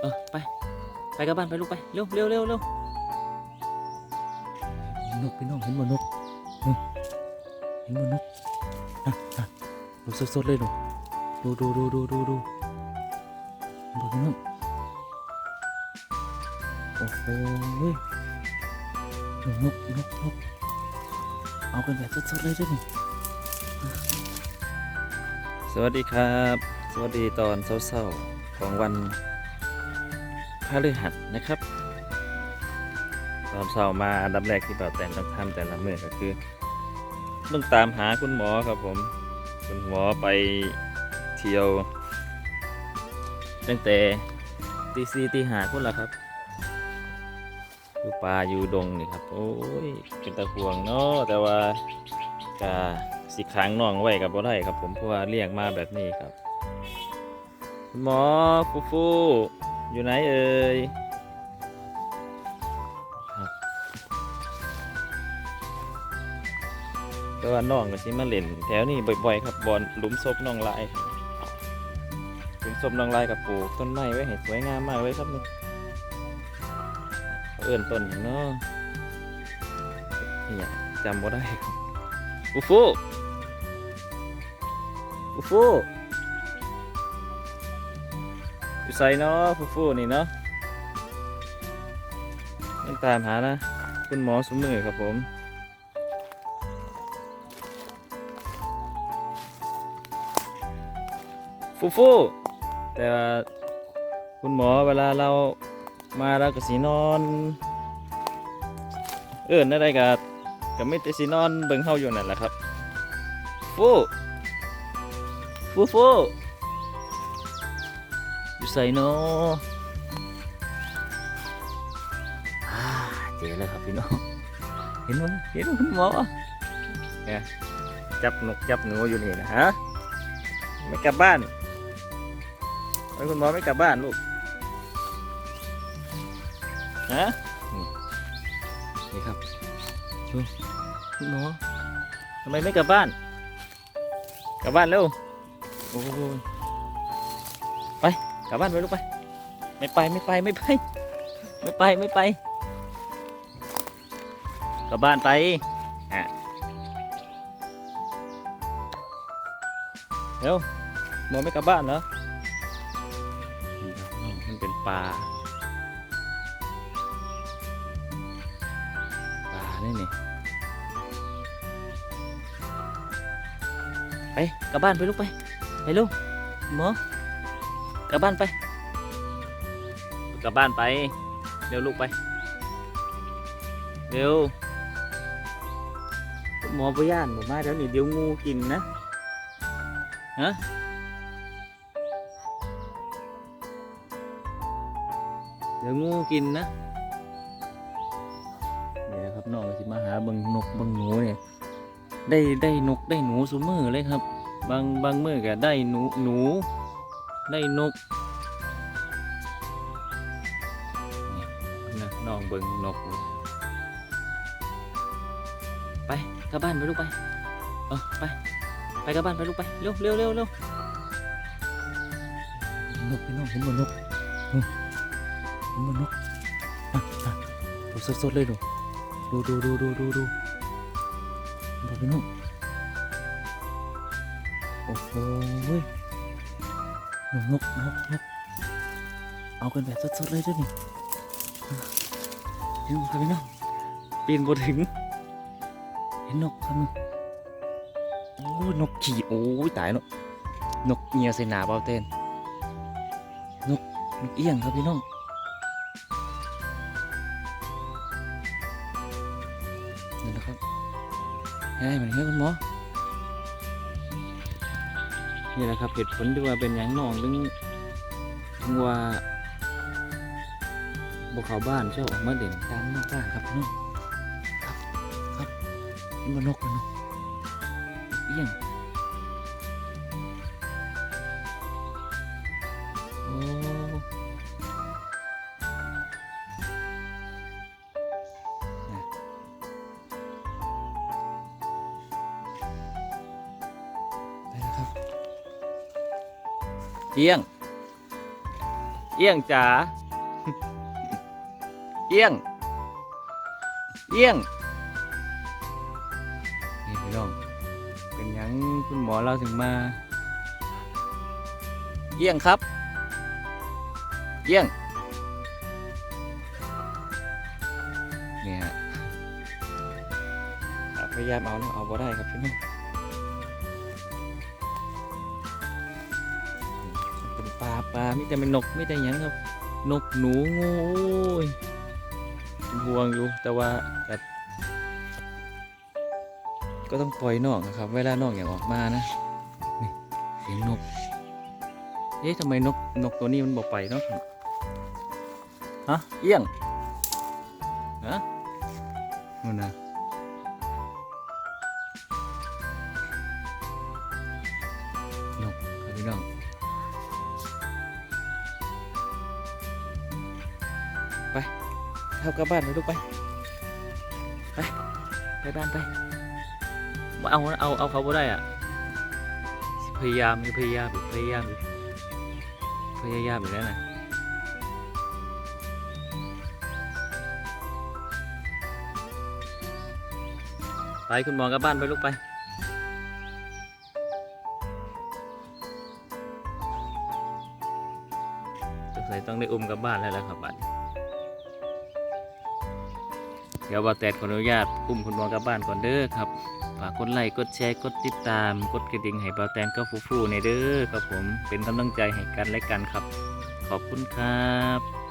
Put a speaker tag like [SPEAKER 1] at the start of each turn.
[SPEAKER 1] เออไป ไปกับบ้านไปลูกไป เร็วเร็วเร็วเร็วนกพี่น้องเห็นบ่นกนี่เห็นบ่นกอะอะดูสดๆเลยดูดูดูดูดูดูดูเห็นบ่พี่น้องโอ้โหเว้ยนกนกนกนกเอากันแบบสดๆเลยเด้วยนี่สวัสดีครับ สวัสดีตอนเช้าๆของวัน พฤหัสนะครับตอนเช้ามาอันดับแรกที่บ่าแต่นต้องทำแต่ละเมื่อก็คือ ต้องตามหาคุณหมอครับผมคุณหมอไปเที่ยว ตั้งแต่ตีสี่ตีหาคุณละครับอยู่ป่าอยู่ดงนี่ครับ โอ้ยเป็นตะห่วงเนาะแต่ว่ากาสิค้างน้องไว้กับบ่ได้ครับ ผมเพราะว่าเลี้ยงมาแบบนี้ครับ คุณหมอฟูฟู อยู่ไหนเอ่ยแต่ว่าน้องก็สิมาเล่นแถวนี้บ่อยๆครับบอนหลุมศพน้องลายหลุมศพน้องลายกับปลูกต้นไม้ไว้ให้สวยงามมากเลยครับนี่เขาเอื่นต้นเนาะนี่จำบ่ได้ครับอูฟูอูฟู อยู่ใส่เนาะฟูฟูนี่เนาะต้องตามหานะ คุณหมอสมมือครับผมฟูฟูแต่ว่าคุณหมอเวลาเรามาเราก็สีนอน เอิ้นอะไรกับก็ไม่แต่สีนอนเบิ่งเฮาอยู่นั่นแหละครับฟูฟูฟู อยู่ใส่เนาะอ่าเจอแล้วครับพี่น้องเห็นมั้ยเห็นมั้ยคุณหมอเนี่ยจับนกจับหนูอยู่นี่นะฮะไม่กลับบ้านทำไมคุณหมอไม่กลับบ้านลูกฮะนี่นี่ครับดูคุณหมอทำไมไม่กลับบ้าน กลับบ้านเร็วโอ้ยไป กลับบ้านไปลูกไป ไม่ไปไม่ไปไม่ไป ไม่ไปไม่ไปกลับบ้านไปอะเร็วหมอไม่กลับบ้านเหรอนี่ครับน้องมันเป็นปลาปลาเนี่ยนี่ไปกลับบ้านไปลูกไปไปลูกหมอ กลับบ้านไป กลับบ้านไป เร็วลูกไป เร็วหมอพย่านหมอมาเดี๋ยวนี้เดี๋ยวงูกินนะฮะเดี๋ยวงูกินนะนี่นะครับน้องสิมาหาบังนกบังหนูเนี่ยได้ได้นกได้หนูสมือเลยครับ บางบางมือก็ได้หนูหนู ได้นกนี่นะน้องเบิงนก ไปกลับบ้านไปลูกไป เออไป ไปกลับบ้านไปลูกไป เร็วเร็วเร็วเร็วนกพี่น้องเห็นบ่นกเห็นบนนกดูสดๆเลยดูดูดูดูดูดูดูดูพี่น้องโอ้โห นกนกนกนกเอากันแบบสดๆเลยด้วยนี่อะดูครับพี่น้องปีนบนถึง เห็นนกครับนี่โอ้ยนกขี่โอ้ยตายแล้วนกเงียใส่หนาเบาเต้นนกนกเอี้ยงครับพี่น้องนี่นะครับง่ายเหมือนกันคุณหมอ นี่แหละครับเหตุผลที่ว่าเป็นอย่างน้องถึงถึงว่าบกเขาบ้านเจ้าออกมาเด่นตามนอกบ้านครับน้องครับครับนี่มันนกมันนกเอี้ยง เที่ยง เอี้ยงจ๋า เอี้ยง เอี้ยง นี่พี่น้อง เป็นหยังคุณหมอเราถึงมา เอี้ยงครับ เอี้ยง เนี่ยฮะอะพยายามเอาแล้วเอาบ่ได้ครับพี่น้อง ป็นปลาปลามิแต่เป็นนกมิแต่หยังครับ นกหนูงูโอ้ยเป็นห่วงอยู่แต่ว่าแบบก็ต้องปล่อยนอกนะครับ เวลานอกอย่างออกมานะนี่เสียงนก เอ๊ะทำไมนกนกตัวนี้มันบอกไปเนาะฮะเอี้ยงฮะนู่นนะ เข้ากับบ้านไปลูกไป ไปไปบ้านไปเอาเอาเอาเขาบ่ได้อะ พยายามพยายามพยายามพยายามอยู่แล้วนะไปคุณหมอกลับบ้านไปลูกไปสงสัยต้องได้อุ้มกลับบ้านแล้วล่ะครับบัด เดี๋ยวบาแตดขออนุญาตอุ้มคุณหมอกลับบ้านก่อนเด้อครับฝากกดไลค์กดแชร์กดติดตาม กดกระดิ่งให้บาแตนก็ฟูฟูในเด้อครับผมเป็นกำลังใจให้กันและกันครับ ขอบคุณครับ